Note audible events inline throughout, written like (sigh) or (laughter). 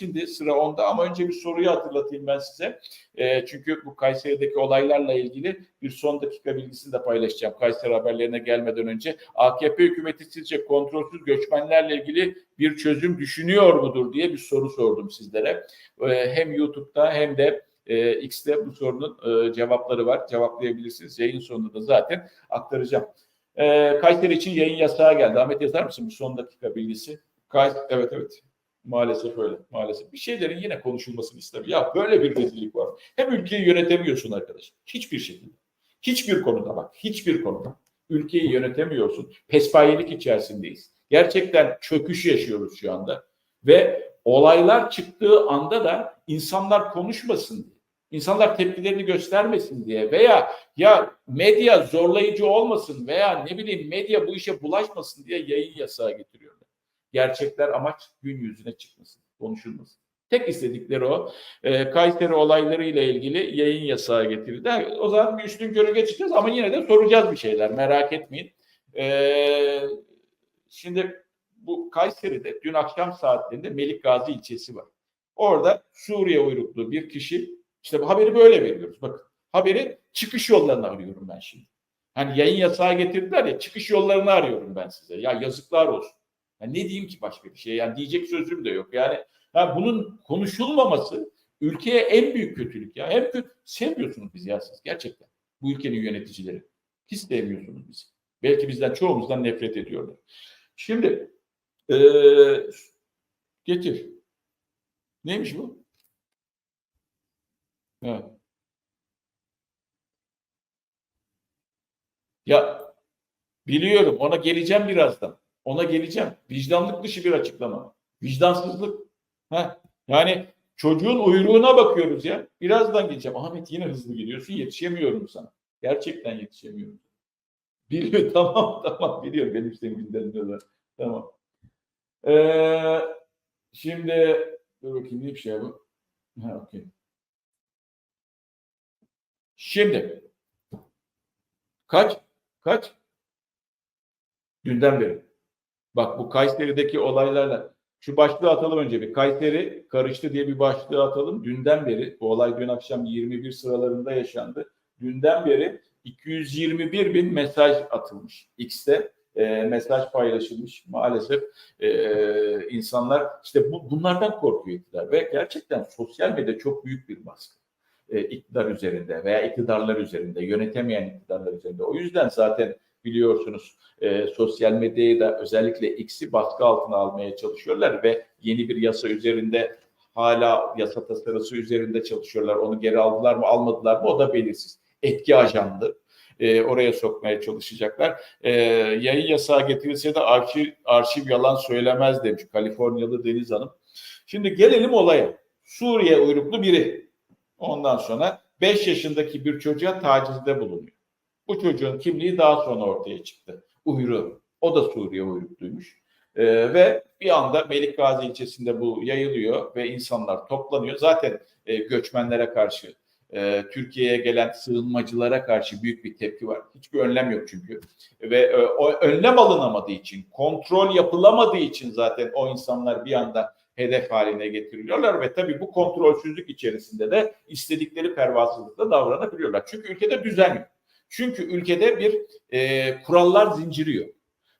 Şimdi sıra onda ama önce bir soruyu hatırlatayım ben size. E, çünkü bu Kayseri'deki olaylarla ilgili bir son dakika bilgisini de paylaşacağım. Kayseri haberlerine gelmeden önce AKP hükümeti sizce kontrolsüz göçmenlerle ilgili bir çözüm düşünüyor mudur diye bir soru sordum sizlere. E, hem YouTube'da hem de e, X'te bu sorunun e, cevapları var. Cevaplayabilirsiniz. Yayın sonunda da zaten aktaracağım. E, Kayseri için yayın yasağı geldi. Ahmet yazar mısın bu son dakika bilgisi? Kay evet evet. Maalesef öyle. Maalesef. Bir şeylerin yine konuşulmasını istemiyor. Ya böyle bir rezillik var. Hem ülkeyi yönetemiyorsun arkadaş. Hiçbir şekilde. Hiçbir konuda bak. Hiçbir konuda. Ülkeyi yönetemiyorsun. Pespayelik içerisindeyiz. Gerçekten çöküş yaşıyoruz şu anda. Ve olaylar çıktığı anda da insanlar konuşmasın diye. İnsanlar tepkilerini göstermesin diye veya ya medya zorlayıcı olmasın veya ne bileyim medya bu işe bulaşmasın diye yayın yasağı getiriyorlar. Gerçekler amaç gün yüzüne çıkmasın, konuşulmasın. Tek istedikleri o. E, Kayseri olayları ile ilgili yayın yasağı getirildi. O zaman bir üstün körü geçeceğiz ama yine de soracağız bir şeyler merak etmeyin. E, şimdi bu Kayseri'de dün akşam saatlerinde Melik Gazi ilçesi var. Orada Suriye uyruklu bir kişi işte bu haberi böyle veriyoruz. Bakın haberi çıkış yollarını arıyorum ben şimdi. Hani yayın yasağı getirdiler ya çıkış yollarını arıyorum ben size. Ya yazıklar olsun. Ya ne diyeyim ki başka bir şey? Yani diyecek sözüm de yok. Yani, yani bunun konuşulmaması ülkeye en büyük kötülük ya. Hem kötü sevmiyorsunuz bizi ya siz gerçekten. Bu ülkenin yöneticileri. Hiç sevmiyorsunuz bizi. Belki bizden çoğumuzdan nefret ediyorlar. Şimdi ee, getir. Neymiş bu? Evet. Ya biliyorum ona geleceğim birazdan. Ona geleceğim. Vicdanlık dışı bir açıklama. Vicdansızlık. Heh. Yani çocuğun uyruğuna bakıyoruz ya. Birazdan geleceğim. Ahmet yine hızlı gidiyorsun. Yetişemiyorum sana. Gerçekten yetişemiyorum. Biliyor (laughs) tamam tamam biliyorum benim sevgilimden diyorlar. Tamam. Ee, şimdi dur bakayım ne bir şey bu. Ha okey. Şimdi kaç? Kaç? Dünden beri. Bak bu Kayseri'deki olaylarla şu başlığı atalım önce bir. Kayseri karıştı diye bir başlığı atalım. Dünden beri bu olay dün akşam 21 sıralarında yaşandı. Dünden beri 221 bin mesaj atılmış X'te. E, mesaj paylaşılmış. Maalesef e, insanlar işte bu, bunlardan korkuyor iktidar ve gerçekten sosyal medya çok büyük bir baskı e, iktidar üzerinde veya iktidarlar üzerinde, yönetemeyen iktidarlar üzerinde. O yüzden zaten biliyorsunuz e, sosyal medyayı da özellikle X'i baskı altına almaya çalışıyorlar ve yeni bir yasa üzerinde hala yasa tasarısı üzerinde çalışıyorlar. Onu geri aldılar mı almadılar mı o da belirsiz. Etki ajandı. E, oraya sokmaya çalışacaklar. E, yayın yasağı getirilse de arşiv, arşiv yalan söylemez demiş Kaliforniyalı Deniz Hanım. Şimdi gelelim olaya. Suriye uyruklu biri Ondan sonra 5 yaşındaki bir çocuğa tacizde bulunuyor. Bu çocuğun kimliği daha sonra ortaya çıktı. Uyru. O da Suriye uyrukluymuş. Ee, ve bir anda Melikgazi ilçesinde bu yayılıyor ve insanlar toplanıyor. Zaten e, göçmenlere karşı, e, Türkiye'ye gelen sığınmacılara karşı büyük bir tepki var. Hiçbir önlem yok çünkü. Ve e, o önlem alınamadığı için, kontrol yapılamadığı için zaten o insanlar bir anda hedef haline getiriliyorlar ve tabii bu kontrolsüzlük içerisinde de istedikleri pervasızlıkla davranabiliyorlar. Çünkü ülkede düzen yok. Çünkü ülkede bir e, kurallar zinciri yok.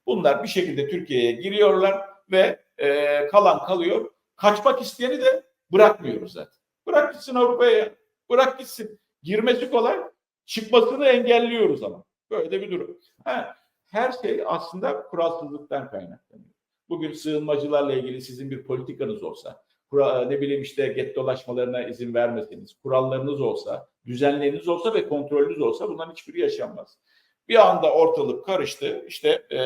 Bunlar bir şekilde Türkiye'ye giriyorlar ve e, kalan kalıyor. Kaçmak isteyeni de bırakmıyoruz zaten. Bırak gitsin Avrupa'ya. Bırak gitsin. Girmesi kolay. Çıkmasını engelliyoruz ama. Böyle de bir durum. Ha, her şey aslında kuralsızlıktan kaynaklanıyor. Bugün sığınmacılarla ilgili sizin bir politikanız olsa, ne bileyim işte get dolaşmalarına izin vermeseniz, kurallarınız olsa, düzenleriniz olsa ve kontrolünüz olsa bunların hiçbiri yaşanmaz. Bir anda ortalık karıştı. İşte e,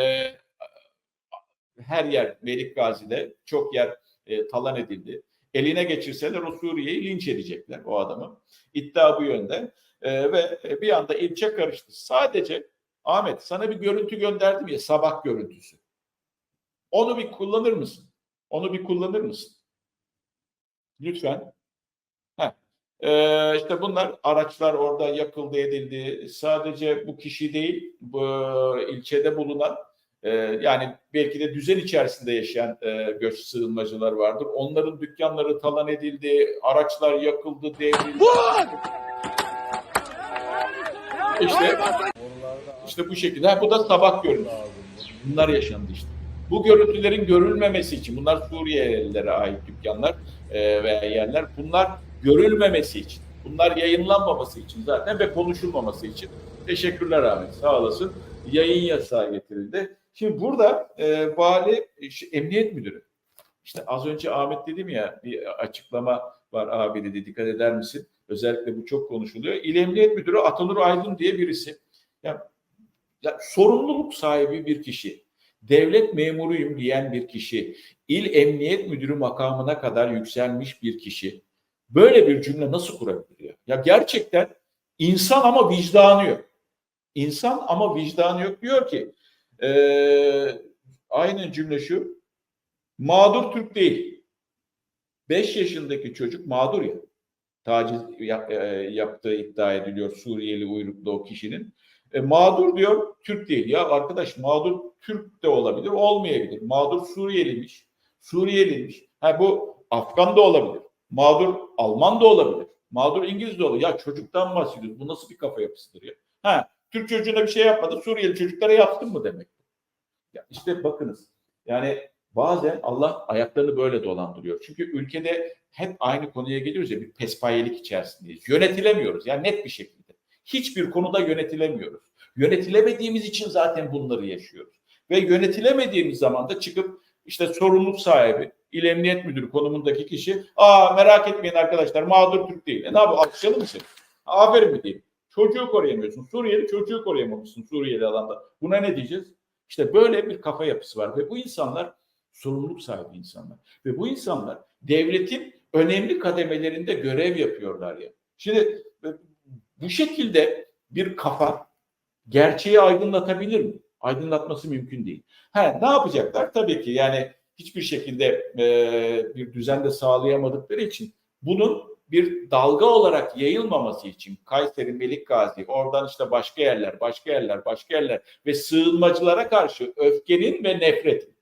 her yer Melik Gazi'de çok yer e, talan edildi. Eline geçirseler o Suriye'yi linç edecekler o adamı. İddia bu yönde. E, ve bir anda ilçe karıştı. Sadece Ahmet sana bir görüntü gönderdim ya sabah görüntüsü. Onu bir kullanır mısın? Onu bir kullanır mısın? Lütfen. Heh. Ee, işte bunlar araçlar orada yakıldı edildi. Sadece bu kişi değil, bu ilçede bulunan Ee, yani belki de düzen içerisinde yaşayan e, göç sığınmacılar vardır. Onların dükkanları talan edildi, araçlar yakıldı, devrildi. İşte, işte bu şekilde. Ha, bu da sabah görüntüsü. Bunlar yaşandı işte. Bu görüntülerin görülmemesi için, bunlar Suriyelilere ait dükkanlar e, veya yerler, bunlar görülmemesi için, bunlar yayınlanmaması için zaten ve konuşulmaması için. Teşekkürler Ahmet, sağ olasın. Yayın yasağı getirildi. Şimdi burada e, vali, işte, emniyet müdürü, işte az önce Ahmet dedim ya bir açıklama var abi dedi dikkat eder misin? Özellikle bu çok konuşuluyor. İl Emniyet Müdürü Atanur Aydın diye birisi. Ya, ya sorumluluk sahibi bir kişi devlet memuruyum diyen bir kişi, il emniyet müdürü makamına kadar yükselmiş bir kişi böyle bir cümle nasıl kurabilir? Ya gerçekten insan ama vicdanı yok. İnsan ama vicdanı yok diyor ki e, aynı cümle şu mağdur Türk değil. 5 yaşındaki çocuk mağdur ya. Taciz e, yaptığı iddia ediliyor Suriyeli uyruklu o kişinin. E, mağdur diyor Türk değil. Ya arkadaş mağdur Türk de olabilir, olmayabilir. Mağdur Suriyeliymiş. Suriyeliymiş. Ha bu Afgan da olabilir. Mağdur Alman da olabilir. Mağdur İngiliz de olabilir. Ya çocuktan bahsediyoruz. Bu nasıl bir kafa yapısıdır ya? Ha Türk çocuğuna bir şey yapmadı. Suriyeli çocuklara yaptın mı demek? Ya işte bakınız. Yani bazen Allah ayaklarını böyle dolandırıyor. Çünkü ülkede hep aynı konuya geliyoruz ya bir pespayelik içerisindeyiz. Yönetilemiyoruz. Yani net bir şekilde. Hiçbir konuda yönetilemiyoruz. Yönetilemediğimiz için zaten bunları yaşıyoruz. Ve yönetilemediğimiz zaman da çıkıp işte sorumluluk sahibi, il emniyet müdürü konumundaki kişi aa merak etmeyin arkadaşlar mağdur Türk değil. E ne yapalım alkışlayalım mı seni? Aferin mi diyeyim? Çocuğu koruyamıyorsun. Suriyeli çocuğu koruyamamışsın Suriyeli alanda. Buna ne diyeceğiz? İşte böyle bir kafa yapısı var ve bu insanlar sorumluluk sahibi insanlar. Ve bu insanlar devletin önemli kademelerinde görev yapıyorlar ya. Şimdi bu şekilde bir kafa gerçeği aydınlatabilir mi? Aydınlatması mümkün değil. Ha, ne yapacaklar? Tabii ki yani hiçbir şekilde e, bir düzen de sağlayamadıkları için bunun bir dalga olarak yayılmaması için Kayseri, Melikgazi, oradan işte başka yerler, başka yerler, başka yerler ve sığınmacılara karşı öfkenin ve nefretin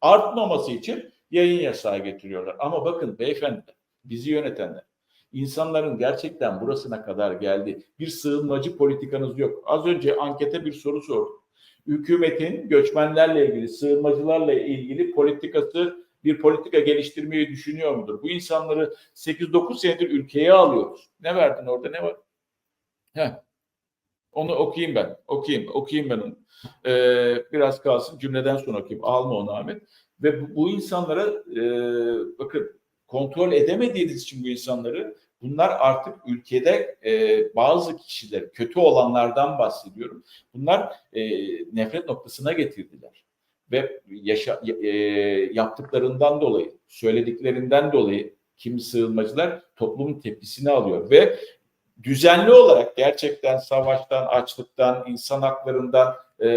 artmaması için yayın yasağı getiriyorlar. Ama bakın beyefendi, bizi yönetenler, insanların gerçekten burasına kadar geldi. Bir sığınmacı politikanız yok. Az önce ankete bir soru sordum. Hükümetin göçmenlerle ilgili, sığınmacılarla ilgili politikası bir politika geliştirmeyi düşünüyor mudur? Bu insanları 8-9 senedir ülkeye alıyoruz. Ne verdin orada ne var? Heh. Onu okuyayım ben. Okuyayım. Okuyayım ben onu. Ee, biraz kalsın. Cümleden sonra okuyayım. Alma onu Ahmet. Ve bu, bu insanlara e, bakın kontrol edemediğiniz için bu insanları bunlar artık ülkede e, bazı kişiler kötü olanlardan bahsediyorum. Bunlar e, nefret noktasına getirdiler ve yaşa, e, yaptıklarından dolayı, söylediklerinden dolayı kimi sığınmacılar toplumun tepkisini alıyor ve düzenli olarak gerçekten savaştan, açlıktan, insan haklarından e,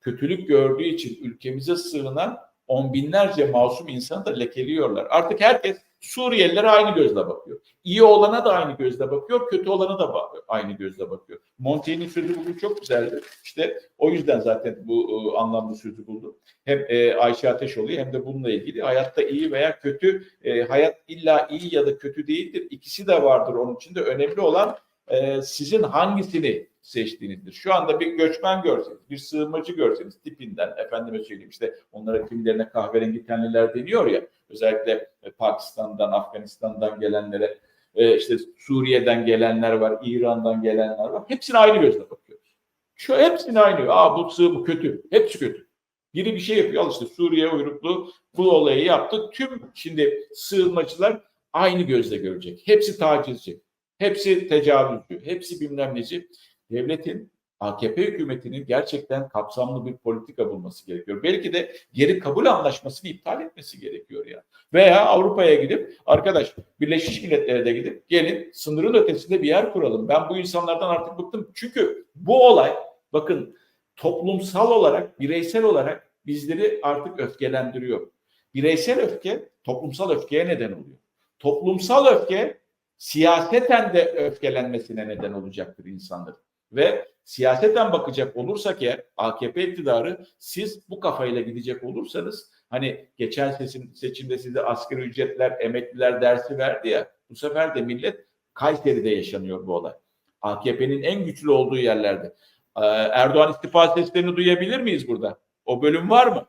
kötülük gördüğü için ülkemize sığınan on binlerce masum insanı da lekeliyorlar. Artık herkes Suriyelilere aynı gözle bakıyor. İyi olana da aynı gözle bakıyor, kötü olana da aynı gözle bakıyor. Montaigne'in sözü bugün çok güzeldi. İşte o yüzden zaten bu e, anlamlı sözü buldu. Hem e, Ayşe Ateşoğlu hem de bununla ilgili hayatta iyi veya kötü, e, hayat illa iyi ya da kötü değildir. İkisi de vardır onun için de önemli olan e, sizin hangisini seçtiğinizdir. Şu anda bir göçmen görseniz, bir sığınmacı görseniz tipinden, efendime söyleyeyim işte onlara kimilerine kahverengi tenliler deniyor ya, özellikle e, Pakistan'dan, Afganistan'dan gelenlere, e, işte Suriye'den gelenler var, İran'dan gelenler var. Hepsine aynı gözle bakıyoruz. Şu hepsine aynı. Aa bu sığ bu kötü. Hepsi kötü. Biri bir şey yapıyor. Al işte Suriye uyruklu bu olayı yaptı. Tüm şimdi sığınmacılar aynı gözle görecek. Hepsi tacizci. Hepsi tecavüzcü. Hepsi bilmem neci devletin AKP hükümetinin gerçekten kapsamlı bir politika bulması gerekiyor. Belki de geri kabul anlaşmasını iptal etmesi gerekiyor ya. Veya Avrupa'ya gidip arkadaş Birleşmiş Milletler'e de gidip gelin sınırın ötesinde bir yer kuralım. Ben bu insanlardan artık bıktım. Çünkü bu olay bakın toplumsal olarak, bireysel olarak bizleri artık öfkelendiriyor. Bireysel öfke toplumsal öfkeye neden oluyor. Toplumsal öfke siyaseten de öfkelenmesine neden olacaktır insanların. Ve siyaseten bakacak olursak eğer AKP iktidarı siz bu kafayla gidecek olursanız hani geçen seçim, seçimde size asgari ücretler, emekliler dersi verdi ya bu sefer de millet Kayseri'de yaşanıyor bu olay. AKP'nin en güçlü olduğu yerlerde. Ee, Erdoğan istifa seslerini duyabilir miyiz burada? O bölüm var mı?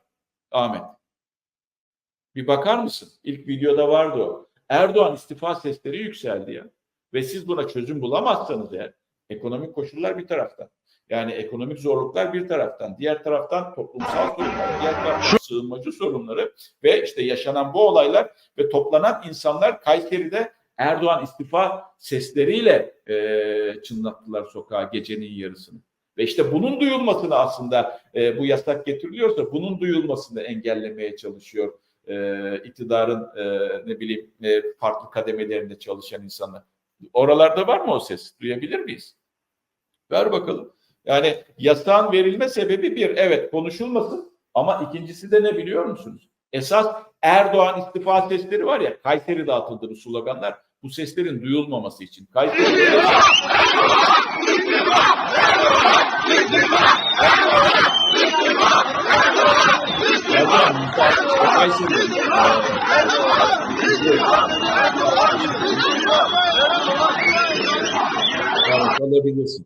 Ahmet. Bir bakar mısın? İlk videoda vardı o. Erdoğan istifa sesleri yükseldi ya. Ve siz buna çözüm bulamazsanız eğer ekonomik koşullar bir taraftan. Yani ekonomik zorluklar bir taraftan, diğer taraftan toplumsal sorunlar, diğer taraftan sığınmacı sorunları ve işte yaşanan bu olaylar ve toplanan insanlar Kayseri'de Erdoğan istifa sesleriyle e, çınlattılar sokağa gecenin yarısını. Ve işte bunun duyulmasını aslında e, bu yasak getiriliyorsa bunun duyulmasını engellemeye çalışıyor e, iktidarın e, ne bileyim e, farklı kademelerinde çalışan insanlar. Oralarda var mı o ses? Duyabilir miyiz? Ver bakalım. Yani yasağın verilme sebebi bir, evet konuşulmasın ama ikincisi de ne biliyor musunuz? Esas Erdoğan istifa sesleri var ya, Kayseri'de atıldı bu sloganlar, bu seslerin duyulmaması için. Kayseri'de Erdoğan Kayseri'de Evet, alabilirsin.